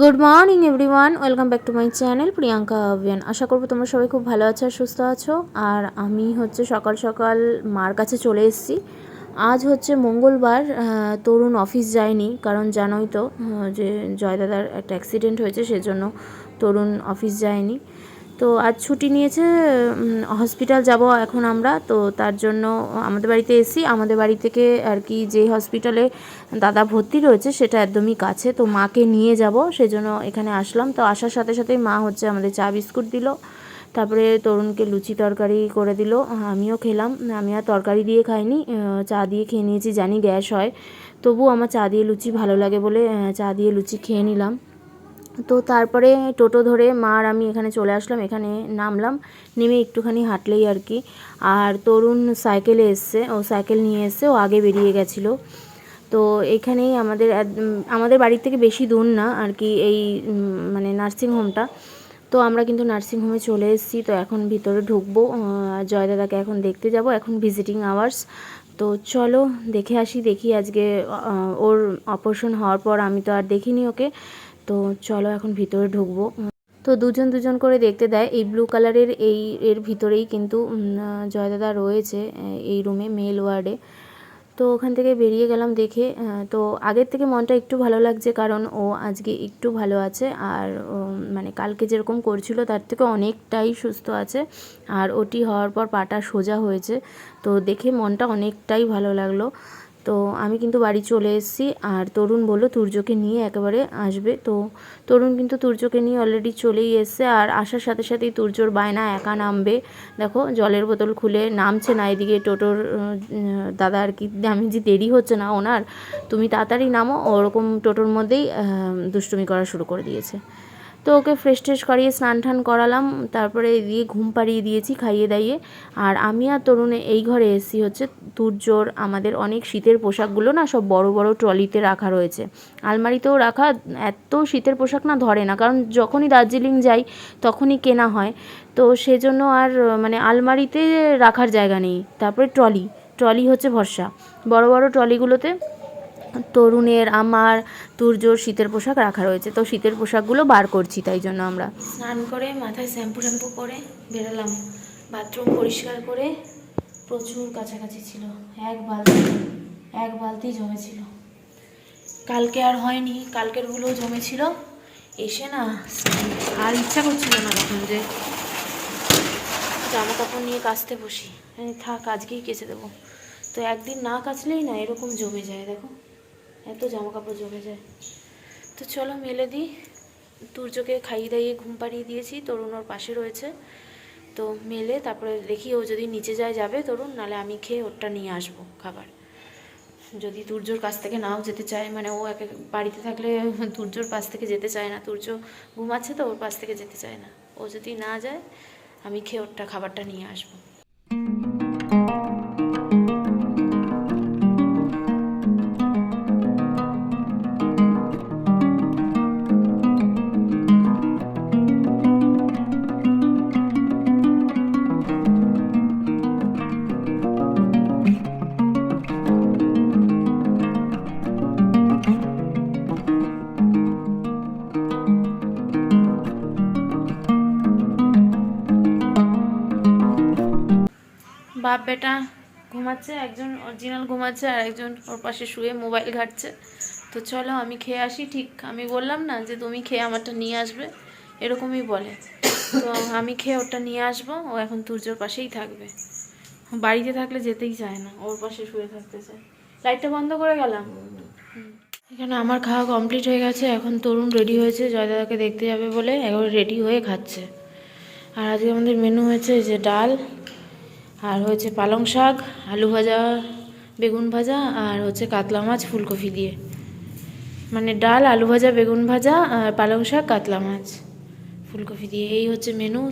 Good morning everyone welcome back to my channel Priyanka Aviyan আশা করব তোমরা সবাই খুব ভালো আছো আর সুস্থ আছো। আর আমি হচ্ছে সকাল সকাল মার কাছে চলে এসেছি। আজ হচ্ছে মঙ্গলবার তরুণ অফিস যায়নি, কারণ জানোই তো যে জয়দাদার একটা অ্যাক্সিডেন্ট হয়েছে, সেজন্য তরুণ অফিস যায়নি। তো আজ ছুটি নিয়েছে হসপিটাল যাব এখন আমরা। তো তার জন্য আমাদের বাড়িতে এসি, আমাদের বাড়ি থেকে আর কি যে হসপিটালে দাদা ভর্তি রয়েছে সেটা একদমই কাছে। তো মাকে নিয়ে যাব, সেজন্য এখানে আসলাম। তো আসার সাথে সাথেই মা হচ্ছে আমাদের চা বিস্কুট দিল। তারপরে তরুণকে লুচি তরকারি করে দিল। আমিও খেলাম। আমি আর তরকারি দিয়ে খাইনি চা দিয়ে খেয়ে নিয়েছি, জানি গ্যাস হয়। তবু আমার চা দিয়ে লুচি ভালো লাগে বলে চা দিয়ে লুচি খেয়ে নিলাম। তো তারপরে টোটো ধরে মা আর আমি এখানে চলে আসলাম এখানে নামলাম নেমে একটুখানি হাঁটলেই আর কি। আর তরুণ সাইকেলে এসছে ও সাইকেল নিয়ে এসছে ও আগে বেরিয়ে গেছিল। তো এখানেই আমাদের আমাদের বাড়ির থেকে বেশি দূর না আর কি এই মানে নার্সিং হোমটা। তো আমরা কিন্তু নার্সিং হোমে চলে এসেছি তো এখন ভিতরে ঢুকবো। আহ, জয় দাদাকে এখন দেখতে যাব এখন ভিজিটিং আওয়ার্স। তো চলো দেখে আসি দেখি আজকে ওর অপারেশন হওয়ার পর আমি তো আর দেখিনি ওকে। তো চলো এখন ভিতরে ঢুকবো। তো দুজন দুজন করে দেখতে দেয়, এই ব্লু কালারের এই, এর ভিতরেই কিন্তু জয়দাদা রয়েছে এই রুমে মেল ওয়ার্ডে তো ওখান থেকে বেরিয়ে গেলাম দেখে তো আগের থেকে মনটা একটু ভালো লাগছে কারণ ও আজকে একটু ভালো আছে আর মানে কালকে যেরকম করছিল তার থেকে অনেকটাই সুস্থ আছে আর ওটি হওয়ার পর পাটা সোজা হয়েছে। তো দেখে মনটা অনেকটাই ভালো লাগল। তো আমি কিন্তু বাড়ি চলে এসেছি। আর তরুণ বলল, তুর্যকে নিয়ে একেবারে আসবে। তো তরুণ কিন্তু তুর্যকে নিয়ে অলরেডি চলেই এসছে। আর আসার সাথে সাথেই তুর্যর বায়না একা নামবে। দেখো, জলের বোতল খুলে নামছে না এদিকে টোটোর দাদা আর কি। আমি যে দেরি হচ্ছে না ওনার, তুমি তাড়াতাড়ি নামো। ওরকম টোটোর মধ্যেই দুষ্টুমি করা শুরু করে দিয়েছে। তো ওকে ফ্রেশ ট্রেশ করিয়ে স্নান টান করালাম, তারপরে দিয়ে ঘুম পাড়িয়ে দিয়েছি খাইয়ে দাইয়ে। আর আমি আর তরুণে এই ঘরে এসেছি হচ্ছে তুর্যর আমাদের অনেক শীতের পোশাকগুলো না সব বড় বড় ট্রলিতে রাখা রয়েছে। আলমারিতেও রাখা, এত শীতের পোশাক না ধরে না, কারণ যখনই দার্জিলিং যাই তখনই কেনা হয়। তো সেজন্য আর মানে আলমারিতে রাখার জায়গা নেই, তারপরে ট্রলি ট্রলি হচ্ছে ভরসা। বড় বড় ট্রলিগুলোতে তরুণের, আমার তুর্যর শীতের পোশাক রাখা রয়েছে। তো শীতের পোশাকগুলো বার করছি তাই জন্য আমরা। স্নান করে মাথায় শ্যাম্পু শ্যাম্পু করে বেরোলাম। বাথরুম পরিষ্কার করে প্রচুর কাছাকাছি ছিল। এক বালতি এক বালতি জমেছিল। কালকে আর হয়নি, কালকেরগুলোও জমেছিল। এসে না আর ইচ্ছা করছিল না তখন যে জামা কাপড় নিয়ে কাচতে বসি। থাক, আজকেই কেচে দেবো। তো একদিন না কাচলেই না এরকম জমে যায়, দেখো। এত জামা কাপড় জমে যায়। তো চলো মেলে দিই। তুর্যকে খাইয়ে দাইয়ে ঘুম পাড়িয়ে দিয়েছি, তরুণ ওর পাশে রয়েছে। তো মেলে তারপরে দেখি ও যদি নিচে যায় যাবে তরুণ নালে আমি খেয়ে ওরটা নিয়ে আসব খাবার। যদি তুর্যর কাছ থেকে নাও যেতে চায় মানে ও এক বাড়িতে থাকলে তুর্যর পাশ থেকে যেতে চায় না। তুর্য ঘুমাচ্ছে তো ওর পাশ থেকে যেতে চায় না। ও যদি না যায়, আমি খেয়ে ওরটা খাবারটা নিয়ে আসব। বাপ বেটা ঘুমাচ্ছে, একজন অরিজিনাল ঘুমাচ্ছে আর একজন ওর পাশে শুয়ে মোবাইল ঘাটছে। তো চলো আমি খেয়ে আসি, ঠিক আমি বললাম না যে তুমি খেয়ে আমারটা নিয়ে আসবে, এরকমই বলে। তো আমি খেয়ে ওরটা নিয়ে আসব, ও এখন তুর্যর পাশেই থাকবে। বাড়িতে থাকলে যেতেই চায় না, ওর পাশে শুয়ে থাকতে চায়। লাইটটা বন্ধ করে গেলাম। এখানে আমার খাওয়া কমপ্লিট হয়ে গেছে, এখন তরুণ রেডি হয়েছে জয়দাদাকে দেখতে যাবে বলে এখন রেডি হয়ে খাচ্ছে। আর আজকে আমাদের মেনু হয়েছে যে ডাল আর হচ্ছে পালং শাক, আলু ভাজা, বেগুন ভাজা আর হচ্ছে কাতলা মাছ, ফুলকপি দিয়ে। মানে ডাল, আলু ভাজা, বেগুন ভাজা আর পালং শাক, কাতলা মাছ, ফুলকপি দিয়ে। এই হচ্ছে মেনু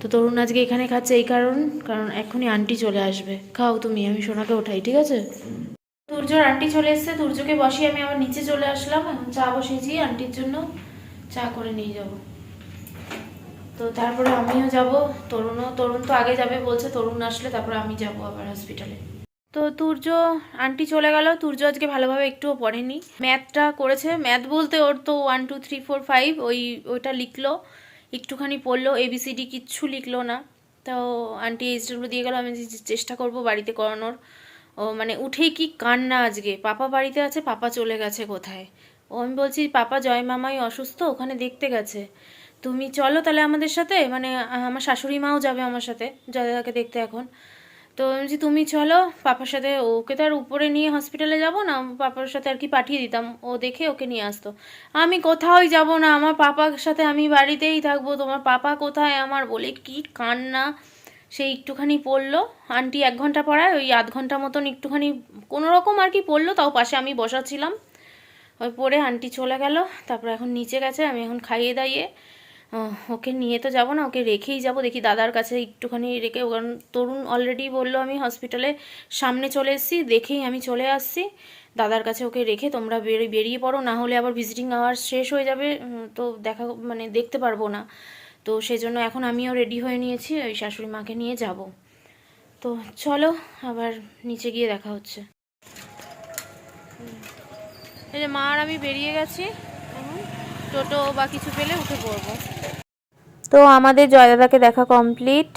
তো তরুণ আজকে এখানে খাচ্ছে এই কারণ কারণ এখনই আন্টি চলে আসবে। খাও তুমি, আমি সোনাকে ওঠাই, ঠিক আছে? তুর্যর আন্টি চলে এসছে তুর্যকে বসিয়ে আমি আবার নিচে চলে আসলাম। চা বসিয়েছি আন্টির জন্য। চা করে নিয়ে যাব। তো তারপরে আমিও যাব, তরুণও, তরুণ তো আগে যাবে বলছে, তরুণ আসলে তারপরে আমি যাব আবার হসপিটালে তো তুর্য, আন্টি চলে গেল, তুর্য আজকে ভালোভাবে একটুও পড়েনি। ম্যাথটা করেছে, ম্যাথ বলতে ওর তো one two three four five ওই, ওইটা লিখলো, একটুখানি পড়ল এবিসিডি কিচ্ছু লিখলো না। তো আন্টি এইচডাব্লিউ দিয়ে গেল, আমি চেষ্টা করব বাড়িতে করানোর। ও মানে উঠেই কি কান্না আজকে, পাপা বাড়িতে আছে, পাপা চলে গেছে কোথায়? ও আমি বলছি, পাপা, জয় মামাই অসুস্থ, ওখানে দেখতে গেছে। তুমি চলো তাহলে আমাদের সাথে মানে আমার শাশুড়ি মাও যাবে আমার সাথে জয়দাকে দেখতে এখন। তো বলছি, তুমি চলো, পাপার সাথে ওকে তো আর উপরে নিয়ে হসপিটালে যাব না, পাপার সাথে আর কি পাঠিয়ে দিতাম, ও দেখে ওকে নিয়ে আসতো। আমি কোথাওই যাব না, আমার পাপার সাথে আমি বাড়িতেই থাকব, তোমার পাপা কোথায় আমার বলে কি কান্না? সেই একটুখানি পড়ল, আন্টি এক ঘণ্টা পড়ায়, ওই আধ ঘণ্টা মতন একটুখানি কোনো রকম আর কি পড়ল, তাও পাশে আমি বসাছিলাম। ওই পরে আন্টি চলে গেল, তারপর এখন নিচে গেছে, আমি এখন খাইয়ে দাইয়ে ওকে নিয়ে তো যাব না, ওকে রেখেই যাব। দেখি দাদার কাছে একটুখানি রেখে, কারণ তরুণ অলরেডি বলল আমি হসপিটালে সামনে চলে এসেছি, দেখেই আমি চলে আসছি। দাদার কাছে ওকে রেখে তোমরা বেরিয়ে পড়ো, না হলে আবার ভিজিটিং আওয়ার শেষ হয়ে যাবে তো দেখা মানে দেখতে পারব না। তো সেই জন্য এখন আমিও রেডি হয়ে নিয়েছি, ওই শাশুড়ি মাকে নিয়ে যাব। তো চলো, আবার নিচে গিয়ে দেখা হচ্ছে। এই যে মা আর আমি বেরিয়ে গেছি। টোটো বা কিছু পেলে উঠে পড়ব। তো আমাদের জয়দাদাকে দেখা কমপ্লিট।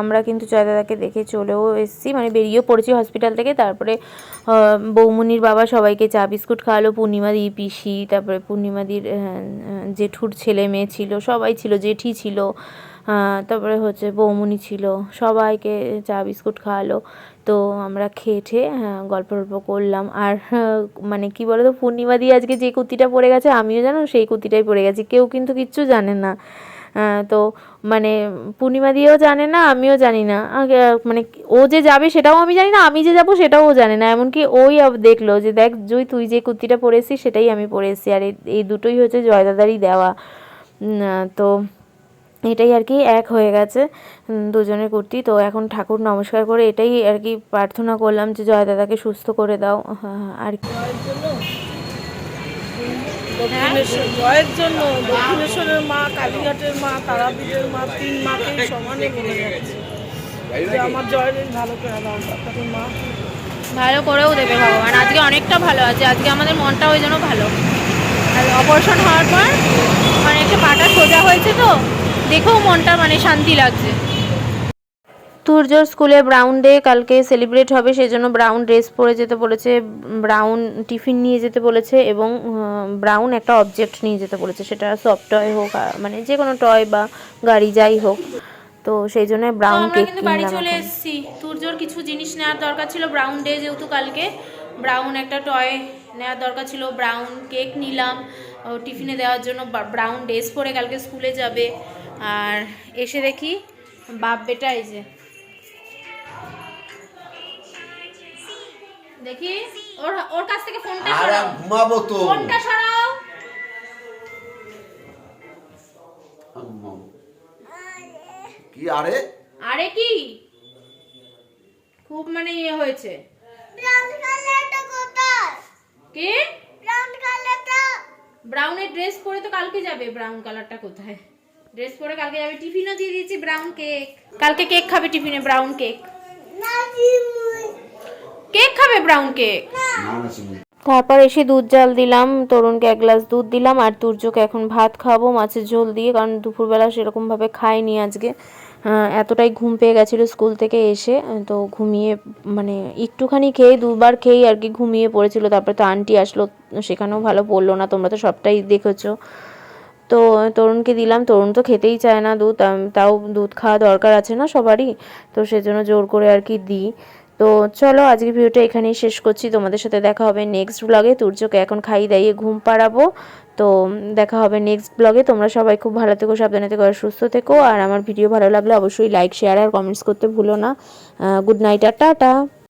আমরা কিন্তু জয়দাদাকে দেখে চলেও এসেছি। মানে বেরিয়েও পড়েছি হসপিটাল থেকে। তারপরে বৌমনির বাবা সবাইকে চা বিস্কুট খাওয়ালো পূর্ণিমাদি পিসি তারপরে পূর্ণিমাদির আহ, আহ, জেঠুর ছেলে মেয়ে ছিল সবাই ছিল জেঠি ছিল তারপরে হচ্ছে বৌমনি ছিল সবাইকে চা বিস্কুট খাওয়ালো। তো আমরা খেয়ে ঠেয়ে হ্যাঁ, গল্প টল্প করলাম। আর হ্যাঁ, মানে কি বলো তো পূর্ণিমা দিয়ে আজকে যে কুর্তিটা পরে গেছে আমিও জানো সেই কুর্তিটাই পরে গেছি। কেউ কিন্তু কিচ্ছু জানে না। আহ, তো মানে পূর্ণিমা দিয়েও জানে না আমিও জানি না। মানে ও যে যাবে সেটাও আমি জানি না আমি যে যাব সেটাও ও জানে না। এমনকি ওই দেখল যে দেখ জুই তুই যে কুর্তিটা পরে এসেছিস সেটাই আমি পরে এসেছি। আর এই দুটোই হচ্ছে জয়দাদারই দেওয়া। তো এটাই আর কি এক হয়ে গেছে দুজনের কুর্তি। তো এখন ঠাকুর নমস্কার করে এটাই আর কি প্রার্থনা করলাম যে জয় দাদাকে সুস্থ করে দাও। হ্যাঁ, আর কি। জয়ের জন্য? দক্ষিণেশ্বরের মা কালীঘাটের মা তারাপীঠের মা তিন মাকেই সমানে বলে যাচ্ছে। আমার জয়ের ভালো করে দাও মা। ভালো করেও দেবে ভগবান। আজকে অনেকটা ভালো আছে। আজকে আমাদের মনটা ওই জন্য ভালো। আর অপারেশন হওয়ার পর মানে একটা পাটা সোজা হয়েছে তো? দেখেও মনটা মানে শান্তি লাগছে। তুর্যর স্কুলে ব্রাউন ডে কালকে সেলিব্রেট হবে সেই জন্য ব্রাউন ড্রেস পরে যেতে বলেছে ব্রাউন টিফিন নিয়ে যেতে বলেছে এবং ব্রাউন একটা অবজেক্ট নিয়ে যেতে বলেছে সেটা সফট টয় হোক মানে যে কোনো টয় বা গাড়ি যাই হোক। তো সেই জন্য ব্রাউন কেক কিন্তু বাড়ি চলে। এসেছি। তুর্যর কিছু জিনিস নেওয়ার দরকার ছিল ব্রাউন ডে যেহেতু কালকে। ব্রাউন একটা টয় নেওয়ার দরকার ছিল ব্রাউন কেক নিলাম টিফিনে দেওয়ার জন্য ব্রাউন ড্রেস পরে কালকে স্কুলে যাবে। আর এসে দেখি বাপ বেটা এই যে। দেখি ওর ওর কাছ থেকে ফোনটা আর সরাও ঘুমাবো তো। ফোনটা সরাও। কি আরে? আরে কি? খুব মানে ইয়ে হয়েছে। কে? ব্রাউনের ড্রেস পরে তো কালকে যাবে। ব্রাউন কালারটা কোথায়? ড্রেস পরে কালকে যাবে টিফিনও দিয়ে দিয়েছি ব্রাউন কেক কালকে কেক খাবে টিফিনে ব্রাউন কেক কেক খাবে ব্রাউন কেক না। না শুনি তারপর এসে দুধ জাল দিলাম তরুণকে এক গ্লাস দুধ দিলাম আর তুর্যকে এখন ভাত খাব মাছের ঝোল দিয়ে কারণ দুপুরবেলা সেরকমভাবে খাইনি আজকে। এতটাই ঘুম পেয়ে গেছিল স্কুল থেকে এসে তো ঘুমিয়ে মানে একটুখানি খেয়ে দুবার খেয়েই আর কি ঘুমিয়ে পড়েছিল। তারপরে তো আন্টি আসলো সেখানেও ভালো পড়ল না তোমরা তো সবটাই দেখেছ। তো তরুণকে দিলাম, তরুণ তো খেতেই চায় না দুধ তাও দুধ খাওয়া দরকার আছে না সবারই, তো সেজন্য জোর করে আর কি দিই। তো চলো আজকে ভিডিওটা এখানেই শেষ করছি, তোমাদের সাথে দেখা হবে নেক্সট ব্লগে তুর্যকে এখন খাই দাইয়ে ঘুম পাড়াবো। তো দেখা হবে নেক্সট ব্লগে তোমরা সবাই খুব ভালো থেকো, সাবধানে থেকো আর সুস্থ থেকো। আর আমার ভিডিও ভালো লাগলে অবশ্যই লাইক শেয়ার আর কমেন্টস করতে ভুলো না। গুড নাইট আর টাটা।